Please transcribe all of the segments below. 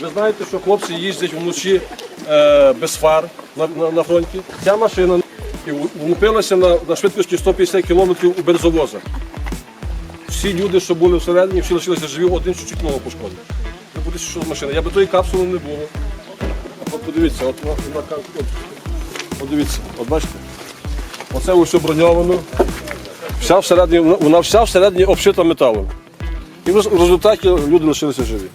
Ви знаєте, що хлопці їздять вночі е, без фар на, на, на фронті. Ця машина і влупилася на, на швидкості 150 км у бензовоза. Всі люди, що були всередині, всі лишилися живі, один чуть-чуть ногу пошкодив. Ви подивіться, що машина. Я би тої капсули не було. От подивіться, от вона, вона ка- от, подивіться, от бачите. Оце все броньовано. Вся всередині, вона вся всередині обшита металом. І в результаті люди лишилися живі.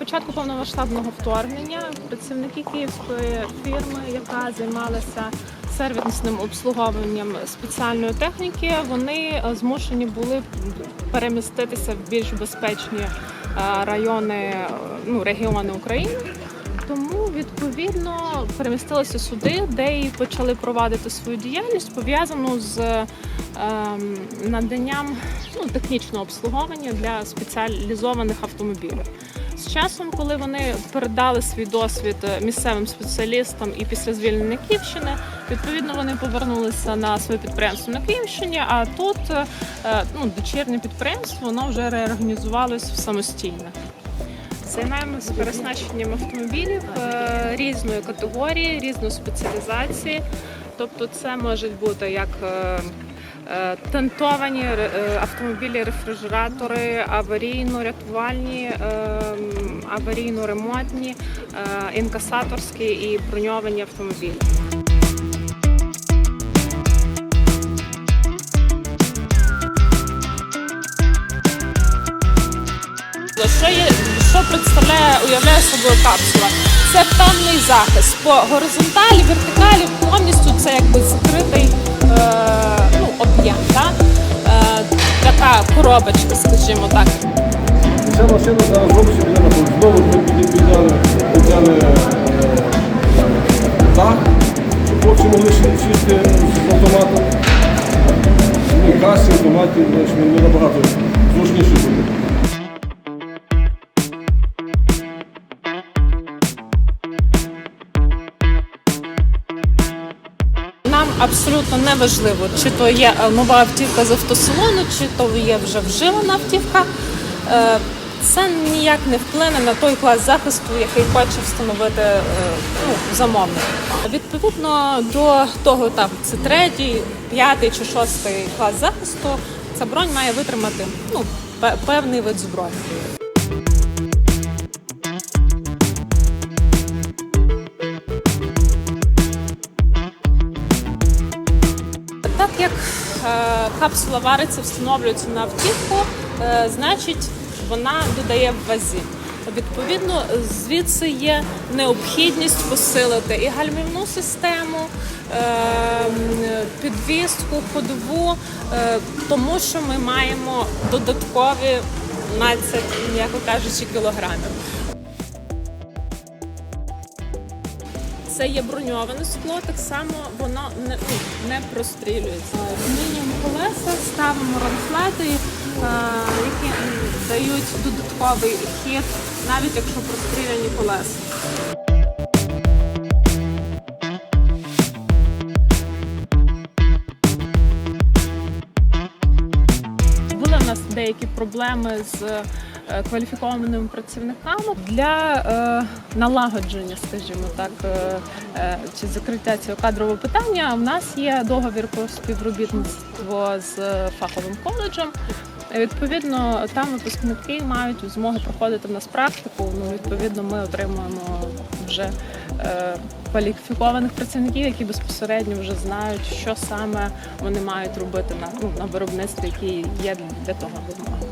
Початку повномасштабного вторгнення працівники київської фірми, яка займалася сервісним обслуговуванням спеціальної техніки, вони е, змушені були переміститися в більш безпечні е, райони, е, ну регіони України. Тому відповідно перемістилися сюди, де і почали провадити свою діяльність, пов'язану з ем, наданням ну, технічного обслуговування для спеціалізованих автомобілів. З часом, коли вони передали свій досвід е, місцевим спеціалістам і після звільнення Київщини, відповідно вони повернулися на своє підприємство на Київщині. А тут е, е, ну, дочірнє підприємство воно вже реорганізувалось самостійно. Займаємося переснащенням автомобілів різної категорії, різної спеціалізації. Тобто, це можуть бути як тентовані ре- е, автомобілі, рефрижератори, аварійно-рятувальні, е, аварійно-ремонтні, е, інкасаторські і броньовані автомобілі. Що є, що представляє, уявляє собою капсула? Це певний захист по горизонталі, вертикалі, повністю це якби закритий е, ну, Е, така коробочка, скажімо так. Ця машина зараз робиться біля нас. Знову підняли, підняли е, дах, щоб хлопці могли чисти з автоматом. Касі, автоматі, знаєш, ми ми набагато зручніше буде. Абсолютно не важливо, чи то є е, нова автівка з автосалону, чи то є вже вживана автівка. Е, Це ніяк не вплине на той клас захисту, який хоче встановити е, ну, замовник. Відповідно до того етапу, це третій, п'ятий чи шостий клас захисту. Ця бронь має витримати ну, певний вид зброї. Як е, капсула вариться, встановлюється на автівку, е, значить вона додає в вазі. Відповідно, звідси є необхідність посилити і гальмівну систему, е, підвіску, ходову, тому що ми маємо додаткові 15, м'яко кажучи, кілограмів. Це є броньоване скло, так само воно не, ну, не прострілюється. Змінюємо колеса, ставимо ронфлети, е, які дають додатковий хід, навіть якщо простріляні колеса. Були в нас деякі проблеми з е, кваліфікованими працівниками для е, налагодження, скажімо так, е, е, чи закриття цього кадрового питання. У нас є договір про співробітництво з фаховим коледжем. Е, Відповідно, там випускники мають змогу проходити в нас практику. Ну, відповідно, ми отримуємо вже е, кваліфікованих працівників, які безпосередньо вже знають, що саме вони мають робити на, ну, на виробництві, які є для того вимоги.